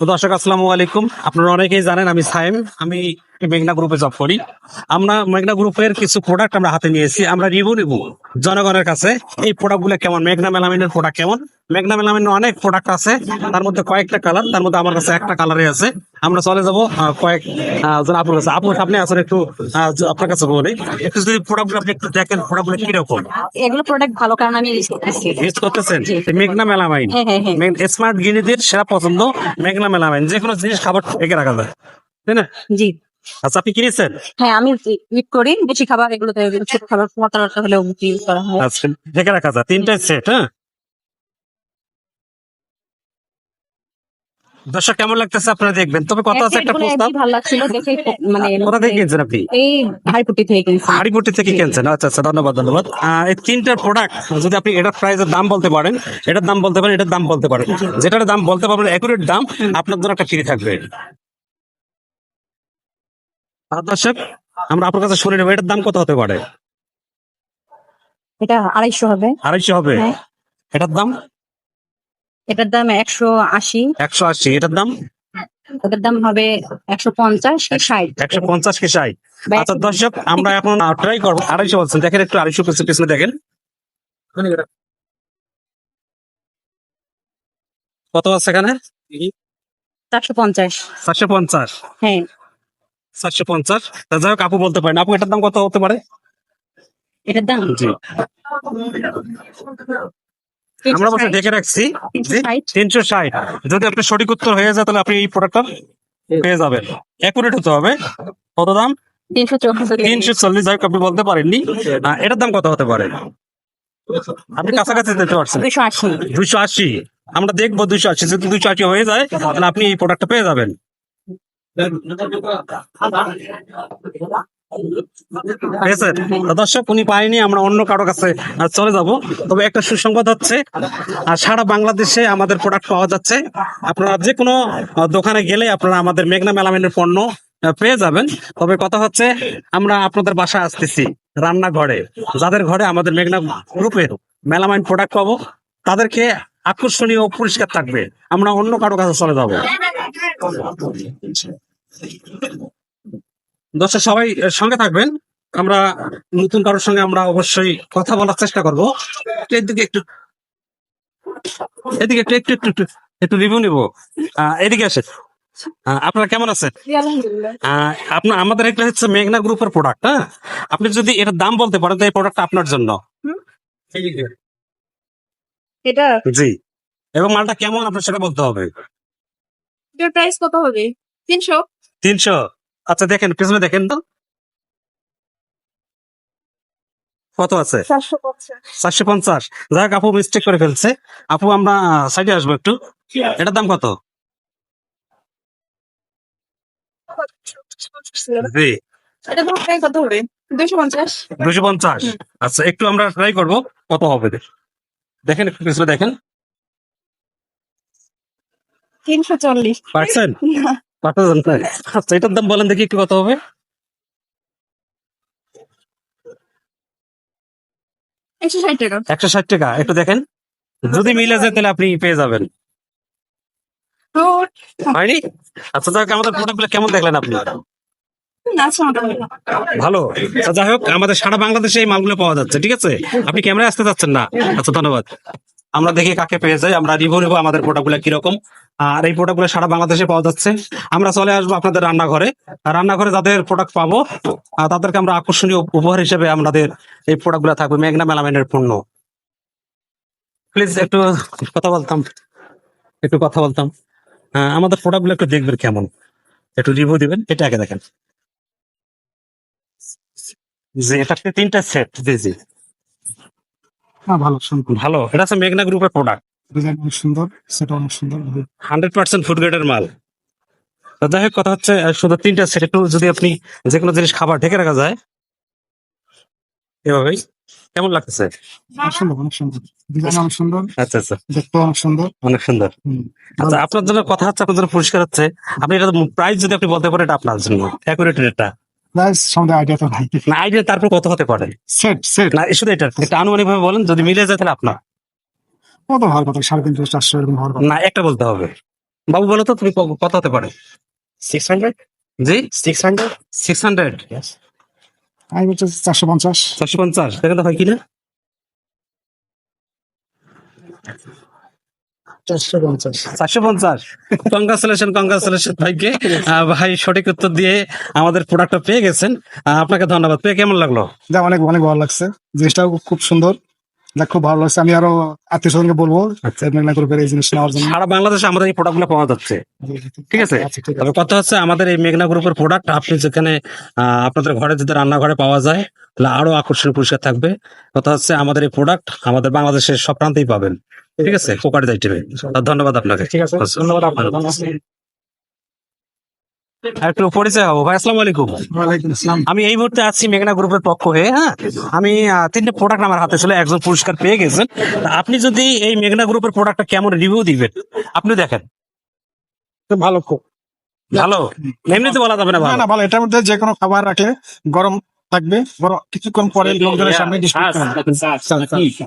তো দর্শক, আসসালামু আলাইকুম। আপনারা অনেকেই জানেন আমি সাইম আমি মেঘনা গ্রুপে জব করি। আমরা মেঘনা গ্রুপের কিছু প্রোডাক্ট আমরা হাতে নিয়েছি। আমরা রিভিউ নিব জনগণের কাছে। এই প্রোডাক্টগুলো কেমন? মেঘনা মেলামিনের প্রোডাক্ট কেমন? মেঘনা মেলামিনের অনেক প্রোডাক্ট আছে। তার মধ্যে কয়েকটা কালার তার মধ্যে আমার কাছে একটা কালারই আছে। আমরা চলে যাব কয়েক জন আপুর কাছে। আপু আপনি আসলে একটু আপনার কাছে বলি। একটু যদি প্রোডাক্ট আপনি একটু দেখেন প্রোডাক্টগুলো কীরকম? এগুলো প্রোডাক্ট ভালো কারণ আমি ইউজ করতেছি। ইউজ করতেছেন? মেঘনা মেলামাইন। হ্যাঁ হ্যাঁ হ্যাঁ। স্মার্ট গিনিদের সেরা পছন্দ মেঘনা মেলামাইন। যে কোনো জিনিস খাবার এগে রাখা যায়। তাই না? জি। আচ্ছা আপনি কিনেছেন হ্যাঁ আমি ইট করি। বেশি খাবার এগুলোতে ছোট খাবার মতো হলেও ইউজ করা হয়। আচ্ছা ঢেকে রাখা যায়। তিনটা সেট হ্যাঁ? দর্শক কেমন লাগতেছে আপনারা দেখবেন? তবে কথা আছে একটা প্রস্তাব। ভালো লাগছিল দেখে মানে কোথা থেকে কিনছেন আপনি? এই হাইপুটি থেকে কিনছি হাড়িপট্টি থেকে কিনছেন। আচ্ছা আচ্ছা ধন্যবাদ ধন্যবাদ। এই তিনটার প্রোডাক্ট যদি আপনি এটার প্রাইসের দাম বলতে পারেন এটার দাম বলতে পারেন এটার দাম বলতে পারেন। যেটার দাম বলতে পারবেন একুরেট দাম আপনার জন্য একটা ফ্রি থাকবে। আর দর্শক আমরা আপনার কাছে শুনে নেব এটার দাম কত হতে পারে? এটা আড়াইশো হবে। আড়াইশো হবে? হ্যাঁ। এটার দাম? এটার দাম একশো আশি। একশো আশি এটার দাম? ওটার দাম হবে একশো পঞ্চাশ কি ষাট। একশো পঞ্চাশ কি ষাট। আচ্ছা দর্শক আমরা এখন ট্রাই করব। আড়াইশো বলছেন দেখেন একটু আড়াইশো পিছনে দেখেন। কত আছে এখানে? চারশো পঞ্চাশ। চারশো পঞ্চাশ। হ্যাঁ। চারশো পঞ্চাশ। তা যাই হোক আপু বলতে পারেন। আপু এটার দাম কত হতে পারে? এটার দাম? জি। আমরা বলতে দেখে রাখছি তিনশো ষাট। যদি আপনি সঠিক উত্তর হয়ে যায় তাহলে আপনি এই প্রোডাক্টটা পেয়ে যাবেন। অ্যাকুরেট হতে হবে। কত দাম? তিনশো চল্লিশ। যাই আপনি বলতে পারেননি। এটার দাম কত হতে পারে? আপনি কাছাকাছি দিতে পারছেন। দুশো আশি। দুইশো আশি। আমরা দেখব দুইশো আশি। যদি দুইশো আশি হয়ে যায় তাহলে আপনি এই প্রোডাক্টটা পেয়ে যাবেন। তো দর্শক, উনি পায়নি আমরা অন্য কারও কাছে চলে যাব। তবে একটা সুসংবাদ হচ্ছে আর সারা বাংলাদেশে আমাদের প্রোডাক্ট পাওয়া যাচ্ছে। আপনারা যে কোনো দোকানে গেলে আপনারা আমাদের মেঘনা মেলামেনের পণ্য পেয়ে যাবেন। তবে কথা হচ্ছে, আমরা আপনাদের বাসায় আসতেছি, রান্নাঘরে। যাদের ঘরে আমাদের মেঘনা গ্রুপের মেলামাইন প্রোডাক্ট পাবো, তাদেরকে আকর্ষণীয় পরিষ্কার থাকবে। আমরা অন্য কারও কাছে চলে যাব। দর্শক সবাই সঙ্গে থাকবেন। আমরা নতুন কারোর সঙ্গে আমরা অবশ্যই কথা বলার চেষ্টা করব। এদিকে একটু এদিকে একটু একটু একটু একটু রিভিউ নিব। এদিকে আসে আপনারা কেমন আছেন? আপনার আমাদের একটা হচ্ছে মেঘনা গ্রুপের প্রোডাক্ট হ্যাঁ? আপনি যদি এটার দাম বলতে পারেন তো এই প্রোডাক্টটা আপনার জন্য। এটা? জি। এবং মালটা কেমন আপনার সেটা বলতে হবে। প্রাইস কত হবে? তিনশো? তিনশো। আচ্ছা দেখেন পিছনে দেখেন তো। কত আছে? চারশো পঞ্চাশ। হোক আপু মিস্টেক করে ফেলছে। আপু আমরা সাইডে আসব একটু। এটার দাম কত? জি। দুশো পঞ্চাশ। আচ্ছা একটু আমরা ট্রাই করব কত হবে। দেখেন একটু পিছনে দেখেন। তিনশো চল্লিশ। না? আচ্ছা এটার দাম বলেন দেখি একটু কত হবে। একশো ষাট টাকা। একশো ষাট টাকা একটু দেখেন। যদি মিলে যায় তাহলে আপনি পেয়ে যাবেন। হয়নি? আচ্ছা যাই হোক আমাদের প্রোডাক্টগুলো কেমন দেখলেন আপনি? ভালো। আচ্ছা, যাই হোক আমাদের সারা বাংলাদেশে এই মালগুলো পাওয়া যাচ্ছে ঠিক আছে? আপনি ক্যামেরায় আসতে চাচ্ছেন না। আচ্ছা ধন্যবাদ। আমরা দেখি কাকে পেয়ে যাই, আমরা রিভিউ নেব আমাদের প্রোডাক্টগুলো কীরকম। আর এই প্রোডাক্টগুলো সারা বাংলাদেশে পাওয়া যাচ্ছে। আমরা চলে আসব আপনাদের রান্নাঘরে। রান্নাঘরে যাদের প্রোডাক্ট পাবো তাদেরকে আমরা আকর্ষণীয় উপহার হিসেবে আমাদের এই প্রোডাক্টগুলো থাকবে, মেঘনা মেলামেনের পণ্য। প্লিজ একটু কথা বলতাম। একটু কথা বলতাম। আমাদের প্রোডাক্টগুলো একটু দেখবেন কেমন। একটু রিভিউ দিবেন, এটা আগে দেখেন। জি, এটা তিনটা সেট জি জি। হ্যাঁ ভালো সুন্দর ভালো। এটা হচ্ছে মেঘনা গ্রুপের প্রোডাক্ট ডিজাইন অনেক সুন্দর সেটা অনেক সুন্দর। হান্ড্রেড পার্সেন্ট ফুড গ্রেডের মাল। তো যাই হোক কথা হচ্ছে শুধু তিনটা সেট একটু যদি আপনি যে কোনো জিনিস খাবার ঢেকে রাখা যায় এভাবেই। কেমন লাগতেছে? অনেক সুন্দর অনেক সুন্দর। ডিজাইন অনেক সুন্দর আচ্ছা আচ্ছা। দেখতে অনেক সুন্দর। অনেক সুন্দর। আচ্ছা আপনার জন্য কথা হচ্ছে আপনার জন্য পরিষ্কার হচ্ছে আপনি এটা প্রাইস যদি আপনি বলতে পারেন এটা আপনার জন্য অ্যাকুরেট রেটটা প্রাইস সম্বন্ধে আইডিয়া তো নাই। না আইডিয়া তারপর কত হতে পারে? সেট সেট না শুধু এটা একটা আনুমানিক ভাবে বলেন যদি মিলে যায় তাহলে আপনার। কত হওয়ার কথা সাড়ে তিনশো চারশো এরকম হওয়ার কথা। না একটা বলতে হবে। বাবু বলো তো তুমি কত হতে পারে? সিক্স হান্ড্রেড জি? সিক্স হান্ড্রেড সিক্স হান্ড্রেড আমি বলছি চারশো পঞ্চাশ। চারশো পঞ্চাশ দেখেন তো হয় কিনা চারশো পঞ্চাশ। চারশো কংগ্রাচুলেশন কংগ্রাচুলেশন ভাইকে। ভাই সঠিক উত্তর দিয়ে আমাদের প্রোডাক্টটা পেয়ে গেছেন। আপনাকে ধন্যবাদ। পেয়ে কেমন লাগল? যা অনেক অনেক ভালো লাগছে। জিনিসটাও খুব সুন্দর। খুব ভালো লাগছে। আমি আরও আত্মীয় স্বজনকে বলব এই জিনিস নেওয়ার জন্য। সারা বাংলাদেশে আমাদের এই প্রোডাক্টগুলো পাওয়া যাচ্ছে। ঠিক আছে? আচ্ছা, তবে কথা হচ্ছে আমাদের এই মেঘনা গ্রুপের প্রোডাক্ট আপনি যেখানে আহ, আপনাদের ঘরে যদি রান্নাঘরে পাওয়া যায় তাহলে আরও আকর্ষণীয় পুরস্কার থাকবে। কথা হচ্ছে আমাদের এই প্রোডাক্ট আমাদের বাংলাদেশের সব প্রান্তেই পাবেন। ঠিক আছে কোকারি আইটেমে ধন্যবাদ আপনাকে। ঠিক আছে ধন্যবাদ আপনাকে একটু পরিচয় হব ভাই আসসালামু আলাইকুম। আমি এই মুহূর্তে আছি মেঘনা গ্রুপের পক্ষ হয়ে হ্যাঁ? আমি তিনটে প্রোডাক্ট আমার হাতে ছিল একজন পুরস্কার পেয়ে গেছেন। আপনি যদি এই মেঘনা গ্রুপের প্রোডাক্টটা কেমন রিভিউ দিবেন? আপনি দেখেন। ভালো খুব। ভালো? এমনিতে বলা যাবে না না ভালো। না ভালো। এটার মধ্যে যে কোনো খাবার রাখলে গরম থাকবে। কিছুক্ষণ পরে লোকজনের সামনে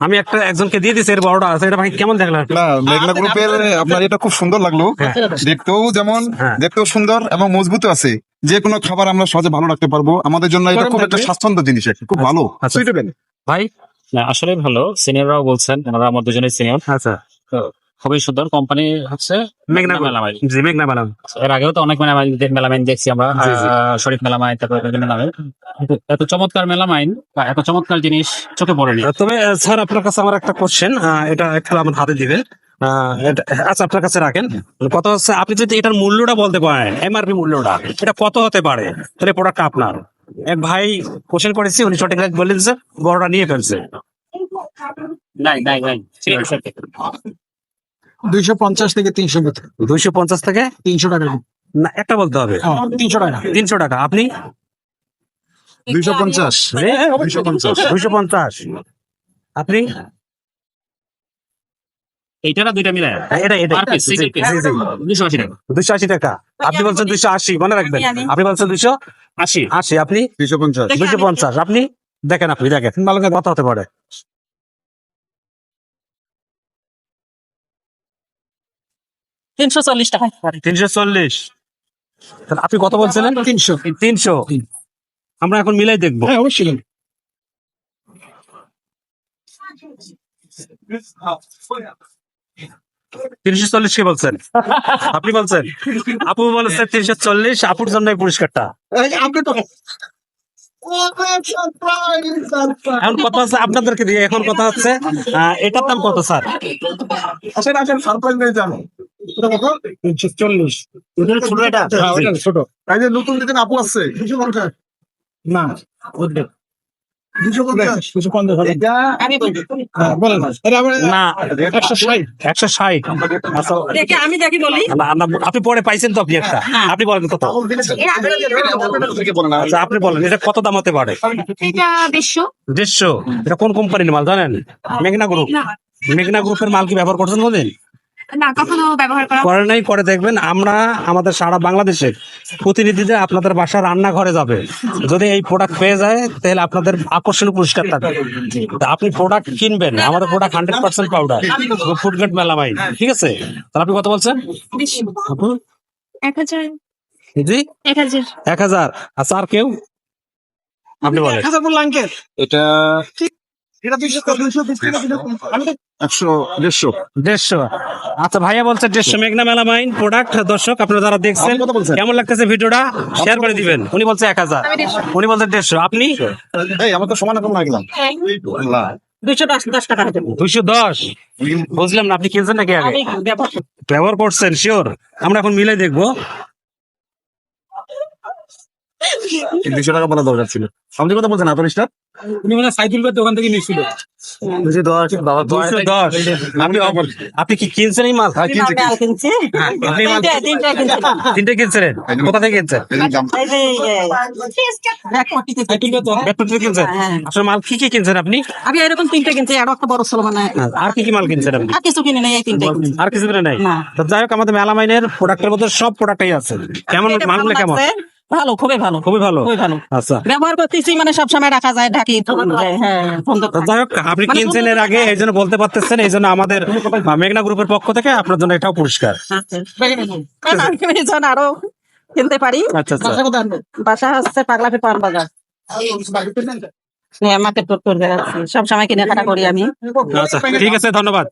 আমি একটা একজনকে দিয়ে দিছি এর বড়টা আছে এটা ভাই কেমন দেখলেন? না মেঘনা গ্রুপের আপনার এটা খুব সুন্দর লাগল। দেখতেও যেমন হ্যাঁ। দেখতেও সুন্দর এবং মজবুত আছে। যে কোনো খাবার আমরা সহজে ভালো রাখতে পারব। আমাদের জন্য এটা খুব একটা স্বাচ্ছন্দ্য জিনিস খুব ভালো। আচ্ছা। ভাই? আসলে ভালো। সিনিয়ররাও বলছেন ওনারা আমার দুজনেই সিনিয়র। আচ্ছা। খুবই সুন্দর কোম্পানি হচ্ছে মেঘনা মেলামাইন জি মেঘনা বানাম এর আগেও তো অনেক মেলামাইন মেলামাইন দেখছি আমরা। শরীফ মেলামাইন তারপরে বিভিন্ন নামে। এত চমৎকার মেলামাইন বা এত চমৎকার জিনিস চোখে পড়েনি। তবে স্যার আপনার কাছে আমার একটা কোশ্চেন এটা একটু আমার হাতে দিবেন আচ্ছা আপনার কাছে রাখেন। কত হচ্ছে আপনি যদি এটার মূল্যটা বলতে পারেন এমআরপি মূল্যটা এটা কত হতে পারে? তাহলে প্রোডাক্টটা আপনার। এক ভাই কোশ্চেন করেছি উনি সঠিক বললেন যে বড়টা নিয়ে ফেলছে। নাই নাই নাই। দুইশো পঞ্চাশ থেকে তিনশো ভিতরে দুইশো পঞ্চাশ থেকে? তিনশো টাকা। না একটা বলতে হবে। তিনশো টাকা। তিনশো টাকা। আপনি? দুইশো পঞ্চাশ। দুইশো পঞ্চাশ। দুইশো পঞ্চাশ। আপনি? এইটা দুইটা মিলে এটা। দুশো আশি টাকা। দুইশো আশি টাকা। আপনি বলছেন দুইশো আশি মনে রাখবেন। আপনি বলছেন দুইশো আশি। আশি। আপনি? দুইশো পঞ্চাশ। দুইশো পঞ্চাশ। আপনি? দেখেন আপনি দেখেন। ভালো কত হতে পারে। তিনশো চল্লিশ টাকা। তিনশো চল্লিশ। তাহলে আপনি কত বলছিলেন? তিনশো। তিনশো। আমরা এখন মিলাই দেখব। হ্যাঁ অবশ্যই তিনশো চল্লিশ কে বলছেন? আপনি বলছেন? আপু বলেছেন তিনশো চল্লিশ আপুর জন্য এই পুরস্কারটা এখন কথা হচ্ছে আপনাদেরকে দিয়ে এখন কথা হচ্ছে আহ, এটার দাম কত স্যার? তিনশো চল্লিশ। ছোট এটা? হ্যাঁ, ছোট। যে নতুন আপু দুশো পঞ্চাশ। না। হ্যাঁ, আপনি পরে পাইছেন তো আপনি একটা। আপনি বলেন কত। আচ্ছা আপনি বলেন এটা কত দাম হতে পারে? দেড়শো। দেড়শো? এটা কোন কোম্পানির মাল জানেন? মেঘনা গ্রুপ মেঘনা। গ্রুপের মাল কি ব্যবহার করছেন কোনদিন? না কখনো ব্যবহার করা করে নাই করে দেখবেন। আমরা আমাদের সারা বাংলাদেশের প্রতিনিধিদের আপনাদের বাসা রান্নাঘরে যাবে। যদি এই প্রোডাক্ট পেয়ে যায় তাহলে আপনাদের আকর্ষণীয় পুরস্কার থাকবে। তা আপনি প্রোডাক্ট কিনবেন। আমাদের প্রোডাক্ট হান্ড্রেড পার্সেন্ট পাউডার ফুডগেট মেলামাই ঠিক আছে? তাহলে আপনি কত বলছেন? এক হাজার। জি? এক হাজার। আচ্ছা আর কেউ? আপনি বলেন। এক হাজার এটা আচ্ছা ভাইয়া বলছে দেড়শো মেঘনা মেলামাইন প্রোডাক্ট দর্শক আপনারা যারা দেখছেন আপনি কেমন লাগতেছে ভিডিওটা? শেয়ার করে দিবেন। উনি বলছে এক হাজার। উনি বলছে দেড়শো। আপনি? আমার তো সমান রকম লাগলাম। দুইশো দশ দশ টাকা দুইশো দশ বুঝলাম না আপনি কিনছেন নাকি আগে? ব্যবহার করছেন শিওর আমরা এখন মিলে দেখব। দুইশো টাকা বলা দরকার ছিল। আপনি কথা বলছেন আপনার স্টার? উনি মানে সাইকেল পেতে ওখান থেকে নিয়েছিল। দুইশো দশ বাবা দুইশো দশ। আপনি আপনি কি কিনছেন এই মাল? হ্যাঁ কিনছে হ্যাঁ, মাল তিনটা কিনছেন? কোথা থেকে কিনছেন? কিনছেন? আসলে মাল কি কি কিনছেন আপনি? আমি এরকম তিনটা কিনছি আর একটা বড় ছিল মানে আর কি কি মাল কিনছেন আপনি? আর কিছু কিনে নেই এই তিনটা আর কিছু কিনে নাই? না। তো যাই হোক আমাদের মেলামাইনের প্রোডাক্টের মধ্যে সব প্রোডাক্টই আছে। কেমন মালগুলো কেমন ভালো খুবই ভালো। খুবই ভালো। খুবই ভালো। আচ্ছা। ব্যবহার করতেছি মানে সবসময় রাখা যায় ঢাকি হ্যাঁ যাই হোক আপনি মানে কিনছেন এর আগে এই জন্য বলতে পারতেছেন এই জন্য আমাদের মেঘনা গ্রুপের পক্ষ থেকে আপনার জন্য এটাও পুরস্কার আরও কিনতে পারি। আচ্ছা আচ্ছা। বাসা হচ্ছে পাগলাপি পান বাজার। সব সময় কেনাকাটা করি আমি। আচ্ছা ঠিক আছে ধন্যবাদ।